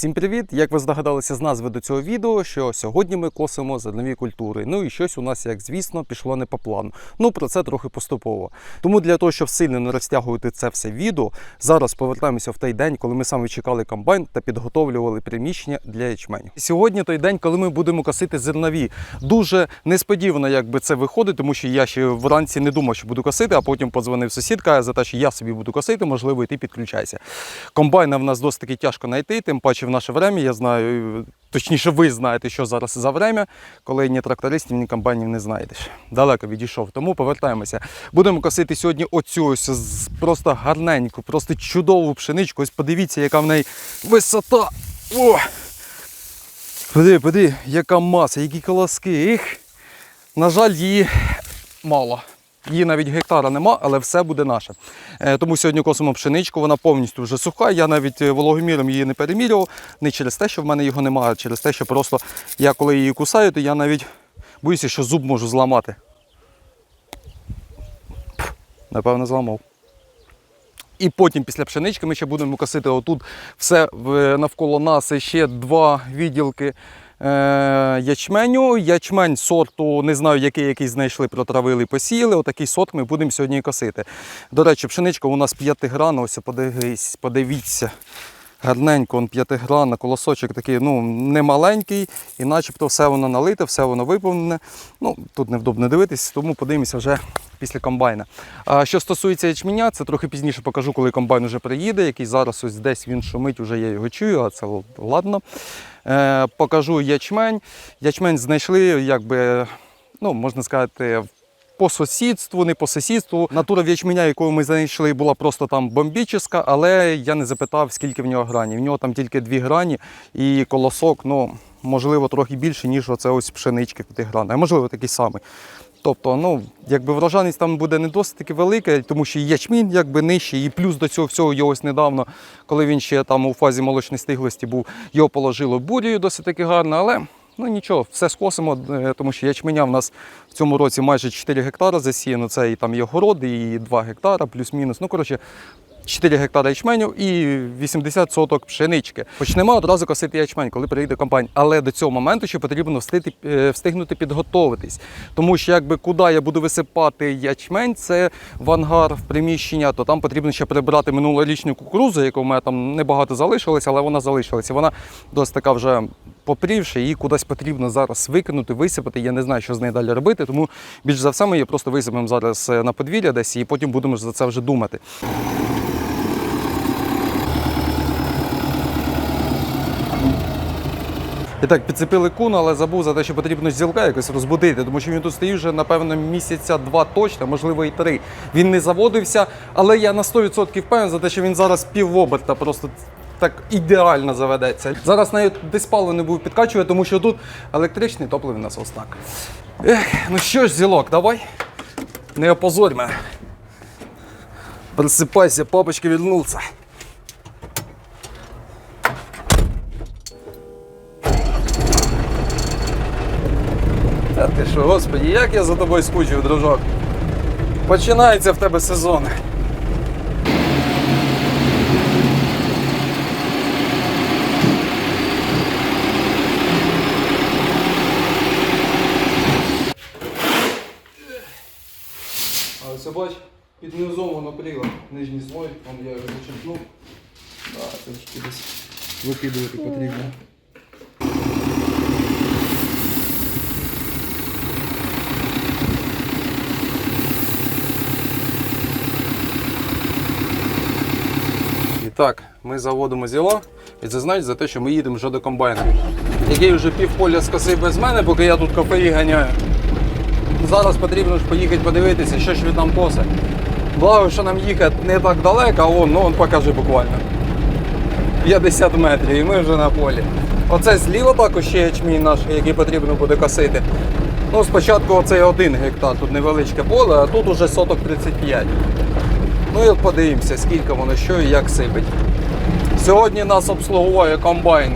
Всім привіт! Як ви здогадалися з назви до цього відео, що сьогодні ми косимо зернові культури. Ну і щось у нас, як звісно, пішло не по плану. Ну про це трохи поступово. Тому для того, щоб сильно не розтягувати це все відео, зараз повертаємося в той день, коли ми саме чекали комбайн та підготовлювали приміщення для ячменю. Сьогодні той день, коли ми будемо косити зернові. Дуже несподівано, якби це виходить, тому що я ще вранці не думав, що буду косити, а потім подзвонив сусід, каже за те, що я собі буду косити, можливо, і ти підключайся. Комбайна в нас досить таки тяжко знайти, тим паче наше время, я знаю, точніше, ви знаєте, що зараз за время, коли ні трактористів, ні комбайнів не знайдеш. Далеко відійшов. Тому повертаємося. Будемо косити сьогодні оцю ось просто гарненьку, просто чудову пшеничку. Ось подивіться, яка в неї висота. О! Поди, поди, яка маса, які колоски. Їх. На жаль, її мало. Її навіть гектара нема, але все буде наше. Е, Тому сьогодні косимо пшеничку, вона повністю вже суха. Я навіть е, вологоміром її не перемірював. Не через те, що в мене його немає, а через те, що просто я коли її кусаю, то я навіть боюся, що зуб можу зламати. Напевно, зламав. І потім після пшенички ми ще будемо косити отут все навколо нас ще два відділки е, ячменю. Ячмень сорту, не знаю, який який знайшли, протравили, посіяли. Отакий сорт ми будемо сьогодні косити. До речі, пшеничка у нас п'ятигранна, ось подивись, подивіться. Гарненько, он п'ятигранна, колосочок такий, ну, не маленький, і начебто все воно налите, все воно виповнене. Ну, тут невдобно дивитись, тому подивимося вже після комбайна. А що стосується ячменя, це трохи пізніше покажу, коли комбайн вже приїде, який зараз ось десь він шумить, вже я його чую, а це ладно. Е, покажу ячмень. Ячмень знайшли, якби, ну, можна сказати, по сусідству, не по сусідству. Натура ячменя, яку ми знайшли, була просто там бомбічна, але я не запитав, скільки в нього грані. В нього там тільки дві грані і колосок, ну, можливо, трохи більше, ніж оце ось пшенички куди грани, а можливо такий самий. Тобто, ну, якби врожайність там буде не досить таки велика, тому що ячмінь якби нижчий, і плюс до цього всього його ось недавно, коли він ще там у фазі молочної стиглості був, його положило бурію досить таки гарно, але ну нічого, все скосимо, е, тому що ячменя в нас в цьому році майже 4 гектара засіяно. Це і там є городи, і 2 гектара, плюс-мінус. Ну, коротше, 4 гектари ячменю і 80 соток пшенички. Почнемо одразу косити ячмень, коли приїде комбайн. Але до цього моменту ще потрібно встигти, е, встигнути підготовитись. Тому що якби куди я буду висипати ячмень, це в ангар в приміщення, то там потрібно ще прибрати минулорічну кукурузу, яку в мене там небагато залишилося, але вона залишилася. Вона досить така вже попрівши, її кудись потрібно зараз викинути, висипати. Я не знаю, що з нею далі робити. Тому більш за все ми її просто висипемо зараз е, на подвір'я десь і потім будемо за це вже думати. І так, підцепили куна, але забув за те, що потрібно зілка якось розбудити, тому що він тут стоїть вже, напевно, місяця два точно, можливо, і три. Він не заводився, але я на 100% впевнений за те, що він зараз півоберта просто так ідеально заведеться. Зараз навіть десь паливо не буду підкачувати, тому що тут електричний топливний насос. Так. Ех, ну що ж, зілок, давай. Не опозорь мене. Просипайся, папочка вернулся. Та ти що, господі, як я за тобою скучив, дружок. Починається в тебе сезон. А ось бач, під низом нижній слой, он я його зачерпнув. Да, це ж десь викидувати потрібно. Так, ми заводимо зіло, і це значить за те, що ми їдемо вже до комбайна, який вже півполя скосив без мене, поки я тут кафеї ганяю. Зараз потрібно ж поїхати подивитися, що ж він там косить. Благо, що нам їхати не так далеко, а вон, ну он покажи буквально. 50 метрів і ми вже на полі. Оце зліва також ще ячмінь наш, який потрібно буде косити. Ну, спочатку оцей один гектар, тут невеличке поле, а тут уже соток 35. Ну і подивимося, скільки воно що і як сипить. Сьогодні нас обслуговує комбайн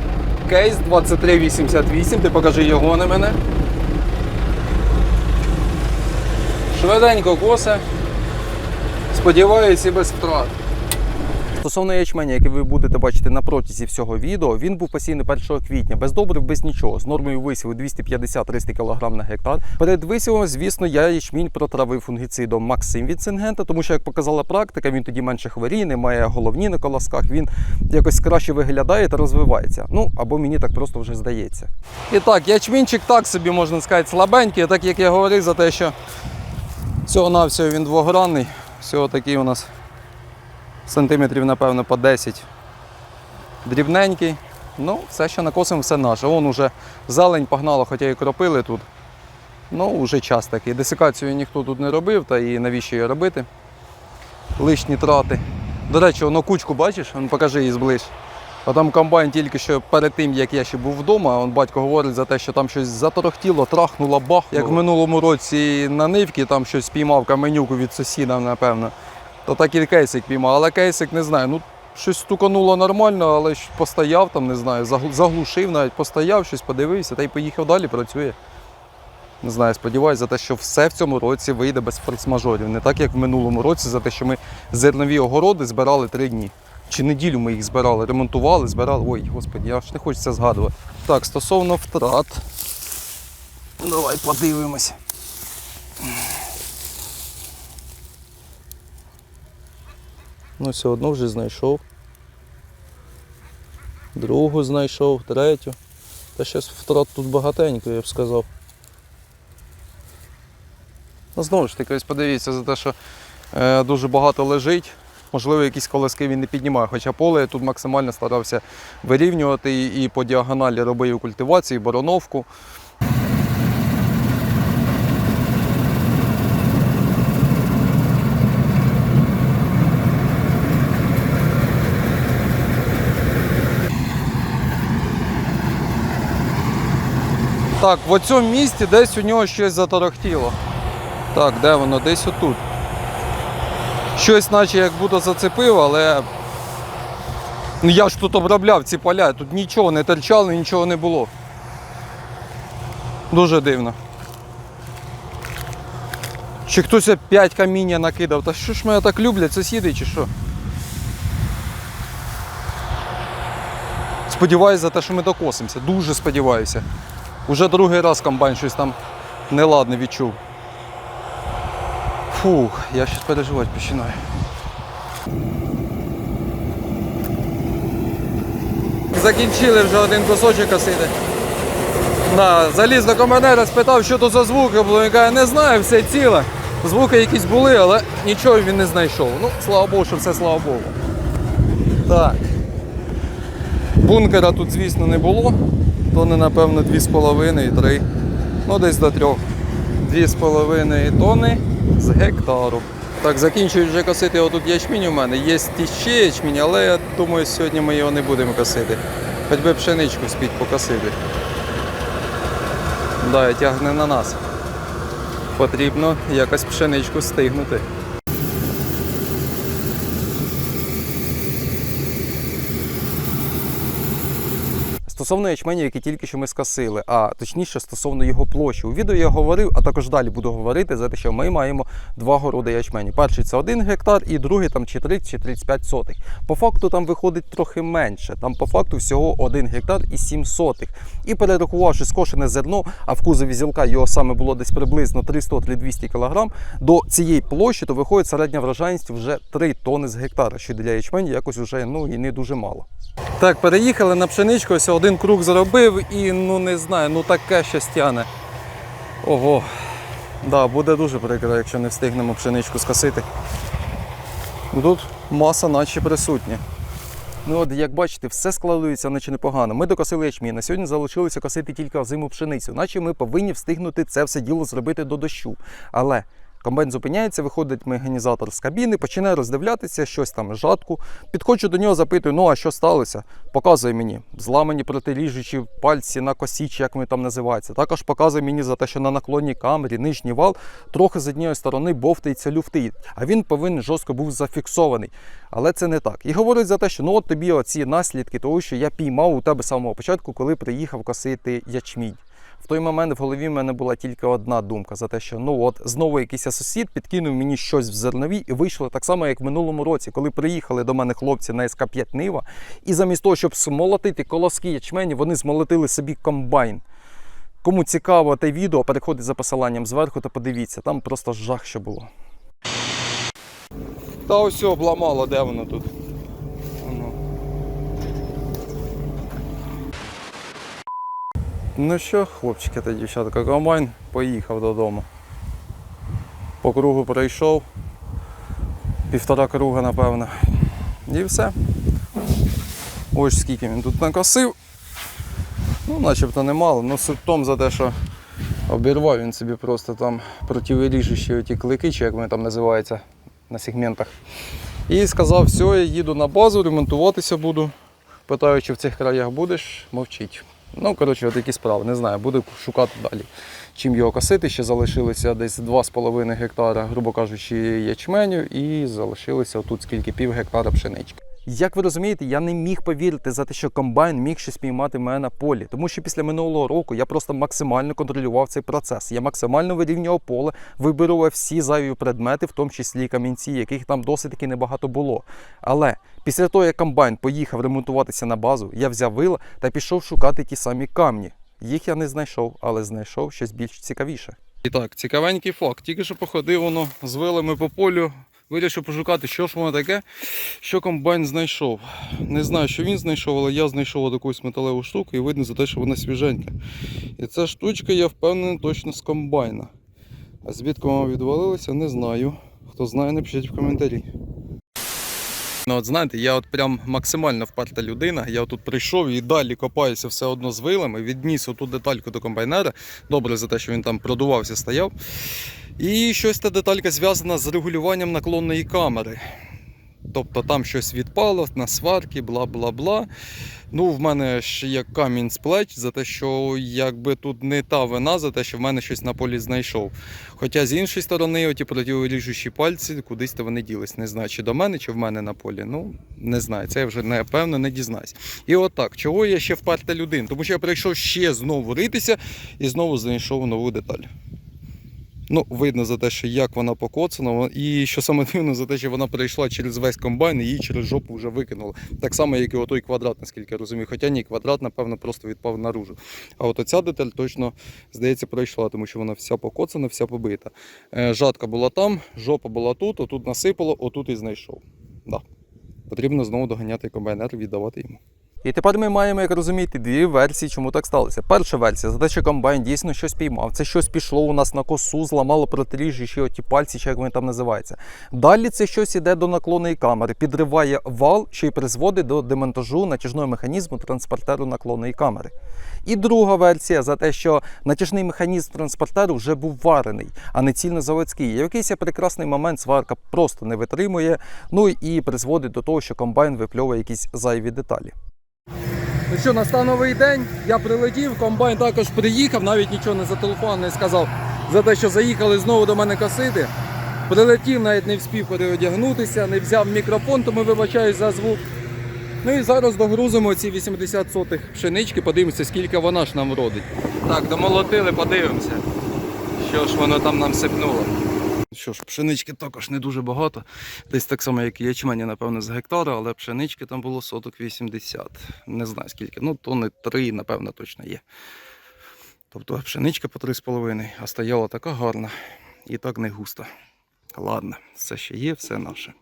Кейс 2388, ти покажи його на мене. Швиденько косе. Сподіваюся, і без втрат. Стосовно ячменя, який ви будете бачити на протязі всього відео, він був посіяний 1 квітня, без добрив, без нічого, з нормою висіву 250-300 кг на гектар. Перед висівом, звісно, я ячмінь протравив фунгіцидом Максим від Сингента, тому що, як показала практика, він тоді менше хворіє, має головні на колосках, він якось краще виглядає та розвивається. Ну або мені так просто вже здається. І так, ячмінчик так собі можна сказати слабенький, так як я говорив за те, що всього навсього він двогранний, всього такий у нас сантиметрів, напевно, по 10. Дрібненький. Ну, все, що накосимо, все наше. Вон уже зелень погнала, хоча і кропили тут. Ну, вже час такий. Десикацію ніхто тут не робив, та і навіщо її робити? Лишні трати. До речі, воно кучку бачиш? Вон, покажи її зближ. А там комбайн тільки що перед тим, як я ще був вдома, он батько говорить за те, що там щось заторохтіло, трахнуло, бахнуло. Як в минулому році на нивці там щось спіймав каменюку від сусіда, напевно. То так і кейсик піймав, але кейсик не знаю. Ну, щось стукануло нормально, але постояв там, не знаю, заглушив навіть, постояв, щось подивився та й поїхав далі, працює. Не знаю, сподіваюся за те, що все в цьому році вийде без форс-мажорів. Не так, як в минулому році, за те, що ми зернові огороди збирали три дні. Чи неділю ми їх збирали, ремонтували, збирали. Ой, господи, я ж не хочеться згадувати. Так, стосовно втрат. Давай подивимось. Ну, все одно вже знайшов. Другу знайшов, третю. Та щось втрат тут багатенько, я б сказав. Ну, знову ж таки, ось подивіться за те, що е, дуже багато лежить. Можливо, якісь колоски він не піднімає. Хоча поле я тут максимально старався вирівнювати і, і по діагоналі робив культивацію, і бороновку. Так, в цьому місці десь у нього щось заторохтіло. Так, де воно? Десь отут. Щось наче як будто зацепив, але. Ну я ж тут обробляв ці поля, тут нічого не торчало, нічого не було. Дуже дивно. Чи хтось опять каміння накидав? Та що ж мене так люблять, сусіди чи що? Сподіваюся за те, що ми докосимося. Дуже сподіваюся. Уже другий раз комбайн щось там неладне відчув. Фух, я щось переживати починаю. Закінчили вже один кусочок косити. Да, заліз до командира, спитав, що то за звуки було. Він каже, не знаю, все ціле. Звуки якісь були, але нічого він не знайшов. Ну, слава Богу, що все слава Богу. Так. Бункера тут, звісно, не було. Тони, напевно, 2,5-3. Ну, десь до 3. 2,5 тони з гектару. Так, закінчують вже косити отут ячмінь у мене. Є ще ячмінь, але я думаю, сьогодні ми його не будемо косити. Хоч би пшеничку спіть покосити. Да, і тягне на нас. Потрібно якось пшеничку стигнути. Стосовно ячменю, який тільки що ми скосили, а точніше стосовно його площі. У відео я говорив, а також далі буду говорити за те, що ми маємо два городи ячменю. Перший це 1 гектар, і другий там чи 30 чи 35 сотих. По факту там виходить трохи менше. Там по факту всього 1 гектар і 7 сотих. І перерахувавши скошене зерно, а в кузові зілка його саме було десь приблизно 300-200 кг, до цієї площі то виходить середня врожайність вже 3 тони з гектара, що для ячменю якось вже ну і не дуже мало. Так, переїхали на пшеничку, ось один круг зробив і ну не знаю, ну таке щось тяне. Ого. Да, буде дуже прикро, якщо не встигнемо пшеничку скосити. Ну, Тут маса наче присутня. Ну от, як бачите, все складується, наче непогано. Ми докосили ячмінь. На сьогодні залишилося косити тільки озиму пшеницю, наче ми повинні встигнути це все діло зробити до дощу. Але комбайн зупиняється, виходить механізатор з кабіни, починає роздивлятися щось там жатку. Підходжу до нього, запитую, ну а що сталося? Показує мені зламані протиріжучі пальці на косіч, як вони там називаються. Також показує мені за те, що на наклонній камері нижній вал трохи з однієї сторони бовтається люфти, а він повинен жорстко був зафіксований. Але це не так. І говорить за те, що ну от тобі оці наслідки того, що я піймав у тебе самого початку, коли приїхав косити ячмінь. В той момент в голові в мене була тільки одна думка за те, що ну от знову якийсь сусід підкинув мені щось в зернові, і вийшло так само, як в минулому році, коли приїхали до мене хлопці на СК-5 Нива, і замість того, щоб смолотити колоски ячмені, вони змолотили собі комбайн. Кому цікаво те відео, переходить за посиланням зверху та подивіться, там просто жах, що було. Та ось обламало, де воно тут. Ну що, хлопчики та дівчатка, комбайн поїхав додому. По кругу пройшов. Півтора круга, напевно. І все. Ось скільки він тут накосив. Ну, начебто немало, ну суть в тому за те, що обірвав він собі просто там противоріжучі ті клики, чи як вони там називаються на сегментах. І сказав, все, я їду на базу, ремонтуватися буду. Питаю, чи в цих краях будеш, мовчить. Ну, коротше, от такі справи, не знаю, буду шукати далі. Чим його косити, ще залишилося десь 2,5 гектара, грубо кажучи, ячменю, і залишилося тут скільки пів гектара пшенички. Як ви розумієте, я не міг повірити за те, що комбайн міг щось піймати мене на полі, тому що після минулого року я просто максимально контролював цей процес. Я максимально вирівнював поле, вибирував всі зайві предмети, в тому числі камінці, яких там досить таки небагато було. Але після того, як комбайн поїхав ремонтуватися на базу, я взяв вила та пішов шукати ті самі камні. Їх я не знайшов, але знайшов щось більш цікавіше. І так, цікавенький факт. Тільки що походив воно з вилами по полю, вирішив пошукати, що ж воно таке, що комбайн знайшов. Не знаю, що він знайшов, але я знайшов якусь металеву штуку і видно за те, що вона свіженька. І ця штучка, я впевнений, точно з комбайна. А звідки вона відвалилася, не знаю. Хто знає, напишіть в коментарі. Ну, от знаєте, я от прям максимально вперта людина. Я тут прийшов і далі копаюся все одно з вилами, відніс оту детальку до комбайнера. Добре за те, що він там продувався, стояв. І щось та деталька зв'язана з регулюванням наклонної камери. Тобто там щось відпало на сварки, бла бла бла. Ну, в мене ж є камінь з плеч за те, що якби тут не та вина за те, що в мене щось на полі знайшов. Хоча з іншої сторони, оті протиріжучі пальці кудись то вони ділись. Не знаю, чи до мене, чи в мене на полі. Ну, не знаю. Це я вже напевно не дізнаюсь. І отак, чого я ще вперта людина? Тому що я прийшов ще знову ритися і знову знайшов нову деталь. Ну, видно за те, що як вона покоцана, і що саме дивно, за те, що вона прийшла через весь комбайн і її через жопу вже викинула. Так само, як і отой квадрат, наскільки я розумію. Хоча ні, квадрат, напевно, просто відпав наружу. А от оця деталь точно, здається, пройшла, тому що вона вся покоцана, вся побита. Е, Жатка була там, жопа була тут, отут насипало, отут і знайшов. Да. Потрібно знову доганяти комбайнер віддавати йому. І тепер ми маємо, як розуміти, дві версії, чому так сталося. Перша версія за те, що комбайн дійсно щось піймав. Це щось пішло у нас на косу, зламало протиріжжі, ще оті пальці, чи як вони там називаються. Далі це щось іде до наклонної камери, підриває вал, що й призводить до демонтажу натяжного механізму транспортеру наклонної камери. І друга версія за те, що натяжний механізм транспортеру вже був варений, а не цільнозаводський. І в якийсь прекрасний момент сварка просто не витримує, ну і призводить до того, що комбайн випльовує якісь зайві деталі. Ну що, настав новий день, я прилетів, комбайн також приїхав, навіть нічого не за телефон не сказав за те, що заїхали знову до мене косити. Прилетів, навіть не вспів переодягнутися, не взяв мікрофон, тому вибачаюсь за звук. Ну і зараз догрузимо ці 80 сотих пшенички, подивимося, скільки вона ж нам родить. Так, домолотили, подивимося, що ж воно там нам сипнуло. Що ж, пшенички також не дуже багато. Десь так само, як і ячмені, напевно, з гектара, але пшенички там було соток 80. Не знаю скільки. Ну, тони 3, напевно, точно є. Тобто пшеничка по 3,5, а стояла така гарна і так не густа. Ладно, все ще є, все наше.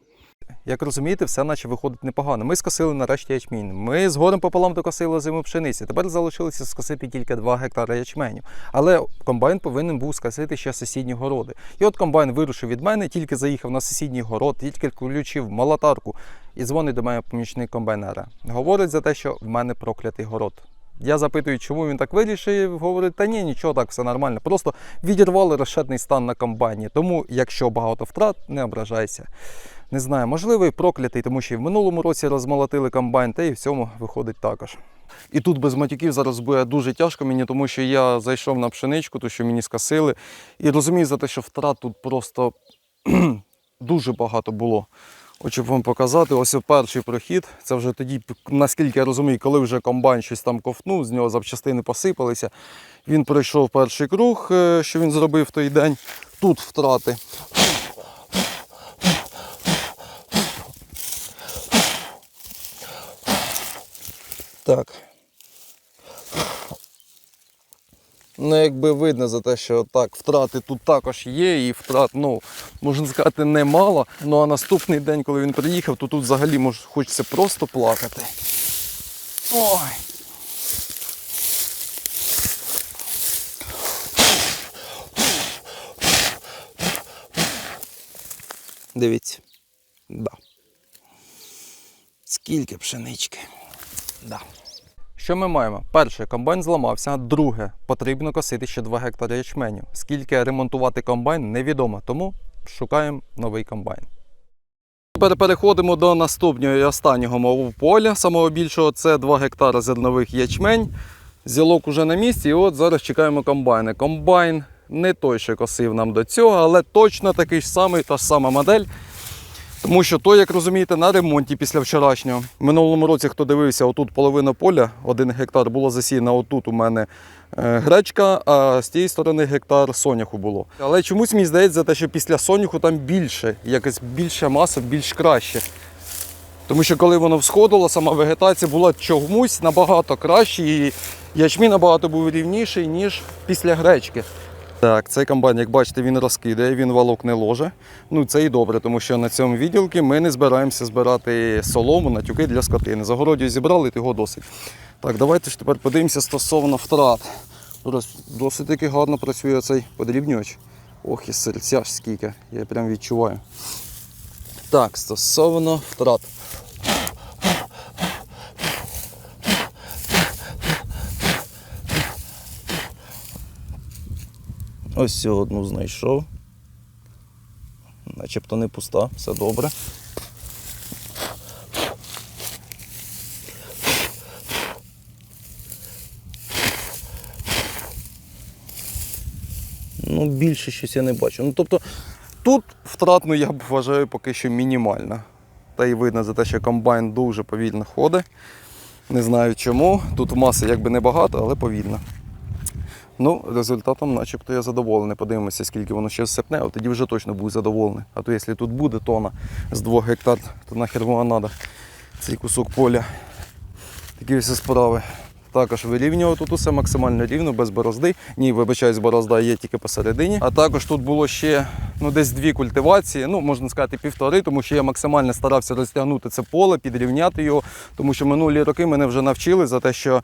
Як розумієте, все наче виходить непогано. Ми скосили нарешті ячмінь. Ми згодом пополам докосили зиму пшениці. Тепер залишилося скосити тільки 2 гектари ячменю. Але комбайн повинен був скосити ще сусідні городи. І от комбайн вирушив від мене, тільки заїхав на сусідній город, тільки включив молотарку і дзвонить до мене помічник комбайнера. Говорить за те, що в мене проклятий город. Я запитую, чому він так вирішив. Говорить, та ні, нічого так, все нормально. Просто відірвали розшатний стан на комбайні. Тому, якщо багато втрат, не ображайся. Не знаю, можливо, і проклятий, тому що і в минулому році розмолотили комбайн, та і в цьому виходить також. І тут без матюків зараз буде дуже тяжко мені, тому що я зайшов на пшеничку, ту, що мені скосили, і розумію за те, що втрат тут просто дуже багато було. Хочу вам показати, ось перший прохід. Це вже тоді, наскільки я розумію, коли вже комбайн щось там ковтнув, з нього запчастини посипалися. Він пройшов перший круг, е, що він зробив той день. Тут втрати. Так. Ну, якби видно за те, що так, втрати тут також є, і втрат, ну, можна сказати, немало. Ну а наступний день, коли він приїхав, то тут взагалі може, хочеться просто плакати. Ой. Дивіться. Да. Скільки пшенички. Да. Що ми маємо? Перше, комбайн зламався. Друге, потрібно косити ще 2 гектари ячменю. Скільки ремонтувати комбайн, невідомо, тому шукаємо новий комбайн. Тепер переходимо до наступного і останнього мого поля. Самого більшого це 2 гектари зернових ячмень. Зілок уже на місці, і от зараз чекаємо комбайни. Комбайн не той, що косив нам до цього, але точно такий ж самий, та ж сама модель. Тому що той, як розумієте, на ремонті після вчорашнього. В минулому році, хто дивився, отут половина поля, один гектар було засіяно, отут у мене е, гречка, а з тієї сторони гектар соняху було. Але чомусь мені здається, те, що після соняху там більше, якась більша маса, більш краще. Тому що коли воно всходило, сама вегетація була чомусь набагато краще, і ячмінь набагато був рівніший, ніж після гречки. Так, цей комбайн, як бачите, він розкидає, він валок не ложе. Ну це і добре, тому що на цьому відділці ми не збираємося збирати солому на тюки для скотини. Загородю зібрали, то його досить. Так, давайте ж тепер подивимося стосовно втрат. Досить таки гарно працює цей подрібнювач. Ох, і серця ж скільки, я прям відчуваю. Так, стосовно втрат. Ось цю одну знайшов. Начебто не пуста, все добре. Ну, більше щось я не бачу. Ну, тобто, тут втратну я б вважаю поки що мінімально. Та й видно за те, що комбайн дуже повільно ходить. Не знаю чому. Тут маси якби небагато, але повільно. Ну, результатом начебто я задоволений. Подивимося, скільки воно ще сипне, а тоді вже точно буду задоволений. А то якщо тут буде тона з 2 гектар, то нахер воно треба цей кусок поля. Такі всі справи. Також вирівнював тут усе максимально рівно, без борозди. Ні, вибачаюсь, борозда є тільки посередині. А також тут було ще ну, десь дві культивації, ну можна сказати півтори, тому що я максимально старався розтягнути це поле, підрівняти його. Тому що минулі роки мене вже навчили за те, що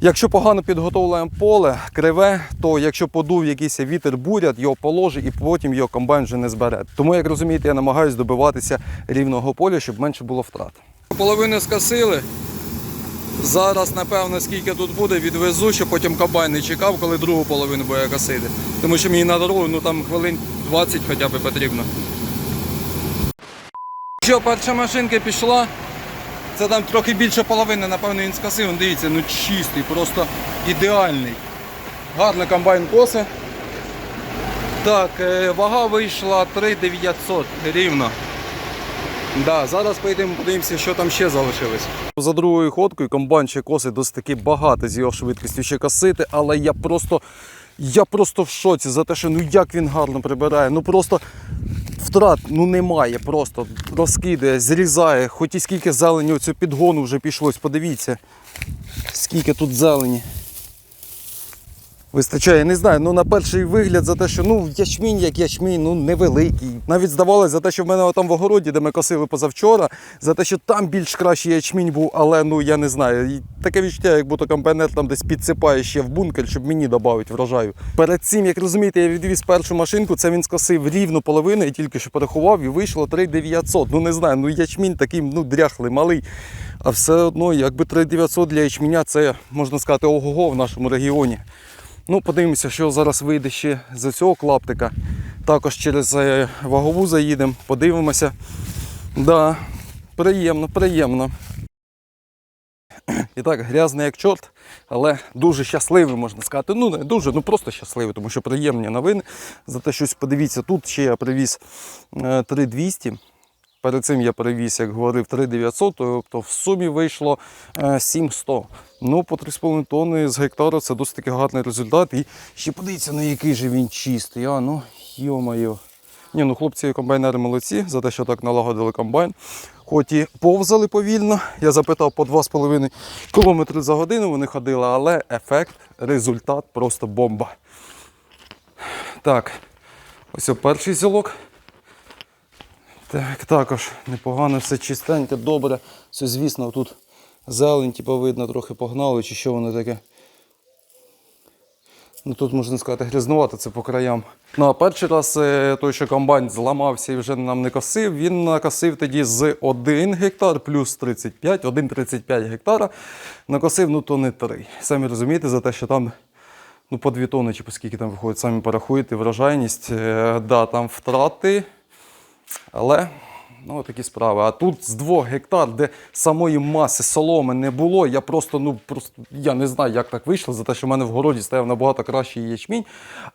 Якщо погано підготовлене поле, криве, то якщо подув якийсь вітер бурят, його положить і потім його комбайн вже не збере. Тому, як розумієте, я намагаюся добиватися рівного поля, щоб менше було втрат. Половину скосили. Зараз, напевно, скільки тут буде, відвезу, щоб потім комбайн не чекав, коли другу половину буде косити. Тому що мені на дорогу ну, там хвилин 20 хоча б потрібно. Що, перша машинка пішла. Це там трохи більше половини, напевно, він скосив. Дивіться, ну чистий, просто ідеальний. Гарний комбайн коси. Так, е, вага вийшла 3900 рівно. Да, зараз поїдемо подивимося, що там ще залишилось. За другою ходкою комбайн ще косить досить таки багато з його швидкістю ще косити, але я просто, я просто в шоці за те, що ну як він гарно прибирає. Ну просто втрат ну немає, просто розкидає, зрізає, хоч і скільки зелені оцю підгону вже пішлось, подивіться, скільки тут зелені. Вистачає, не знаю, ну на перший вигляд за те, що ну ячмінь як ячмінь, ну невеликий. Навіть здавалося за те, що в мене там в огороді, де ми косили позавчора, за те, що там більш кращий ячмінь був, але ну я не знаю. І таке відчуття, як будто комбайнер там десь підсипає ще в бункер, щоб мені додати врожаю. Перед цим, як розумієте, я відвіз першу машинку, це він скосив рівну половину і тільки що порахував і вийшло 3900. Ну не знаю, ну ячмінь такий ну дряхлий, малий. А все одно, якби 3900 для ячменя, це можна сказати ого-го в нашому регіоні. Ну, подивимося, що зараз вийде ще з цього клаптика. Також через е, вагову заїдемо, подивимося. Да, приємно, приємно. І так, грязний як чорт, але дуже щасливий, можна сказати. Ну, не дуже, ну просто щасливий, тому що приємні новини. За те, щось подивіться, тут ще я привіз е, 3200. Перед цим я перевіз, як говорив, 3900, тобто в сумі вийшло е, 7100. Ну, по 3,5 тонни з гектара це досить таки гарний результат. І ще подивіться, на який же він чистий. А, ну, йо-моє. Ні, ну хлопці комбайнери молодці за те, що так налагодили комбайн. Хоч і повзали повільно, я запитав по 2,5 км за годину вони ходили, але ефект, результат просто бомба. Так, ось перший зілок. Так, також непогано, все чистеньке, добре. Все, звісно, тут зелень, типу, видно, трохи погнали, чи що воно таке. Ну тут можна сказати грязнувато, це по краям. Ну а перший раз е, той, що комбайн зламався і вже нам не косив, він накосив тоді з 1 гектар плюс 35, 1,35 гектара. Накосив ну то не 3. Самі розумієте, за те, що там ну, по 2 тонни, чи по скільки там виходить, самі порахуєте, врожайність. Е, да, там втрати, але ну, такі справи. А тут з 2 гектар, де самої маси соломи не було, я просто, ну, просто я не знаю, як так вийшло, за те, що в мене в городі стояв набагато кращий ячмінь,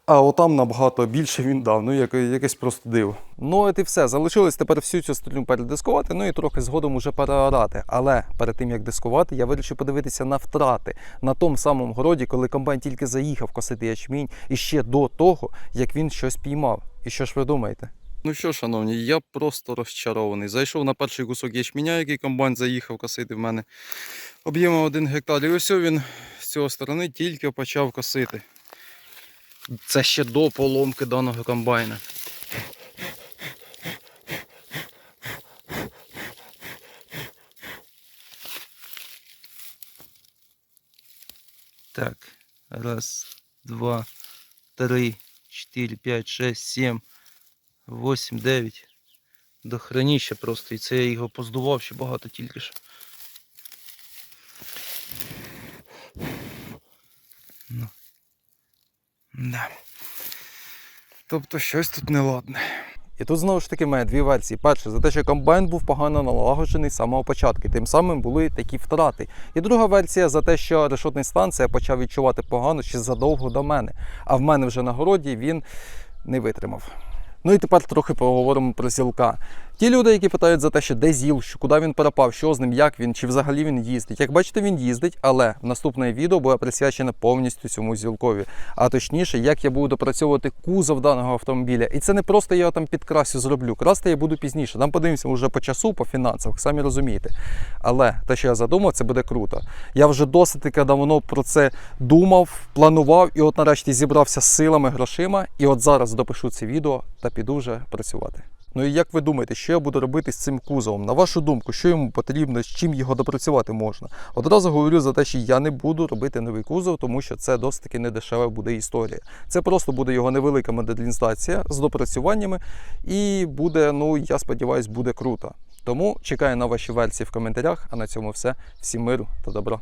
а отам набагато більше він дав. Ну, як, якесь просто диво. Ну, от і все. Залишилось тепер всю цю стрільну передискувати, ну і трохи згодом уже переорати. Але перед тим як дискувати, я вирішив подивитися на втрати на тому самому городі, коли комбайн тільки заїхав косити ячмінь, і ще до того, як він щось піймав. І що ж ви думаєте? Ну що, шановні, я просто розчарований. Зайшов на перший кусок ячменя, який комбайн заїхав косити в мене об'ємом 1 гектар. І ось він з цієї сторони тільки почав косити. Це ще до поломки даного комбайна. Так, раз, два, три, чотири, п'ять, шесть, сім. 8-9 до хранища просто. І це я його поздував ще багато тільки що. Ну. Да. Тобто щось тут неладне. І тут знову ж таки має дві версії. Перше, за те, що комбайн був погано налагоджений з самого початку. і Тим самим були такі втрати. І друга версія за те, що решетний станція почав відчувати погано ще задовго до мене. А в мене вже на городі він не витримав. Ну і тепер трохи поговоримо про зілка. Ті люди, які питають за те, що де зіл, що куди він перепав, що з ним, як він, чи взагалі він їздить. Як бачите, він їздить, але в наступне відео буде присвячене повністю цьому зілкові. А точніше, як я буду допрацьовувати кузов даного автомобіля. І це не просто я там підкрасю зроблю. Красти я буду пізніше. Там подивимося вже по часу, по фінансах, самі розумієте. Але те, що я задумав, це буде круто. Я вже досить давно про це думав, планував, і от нарешті зібрався з силами, грошима. І от зараз допишу це відео та піду вже працювати. Ну і як ви думаєте, що я буду робити з цим кузовом? На вашу думку, що йому потрібно, з чим його допрацювати можна? Одразу говорю за те, що я не буду робити новий кузов, тому що це досить таки недешева буде історія. Це просто буде його невелика моделізація з допрацюваннями, і буде, ну я сподіваюся, буде круто. Тому чекаю на ваші версії в коментарях. А на цьому все. Всім миру та добра.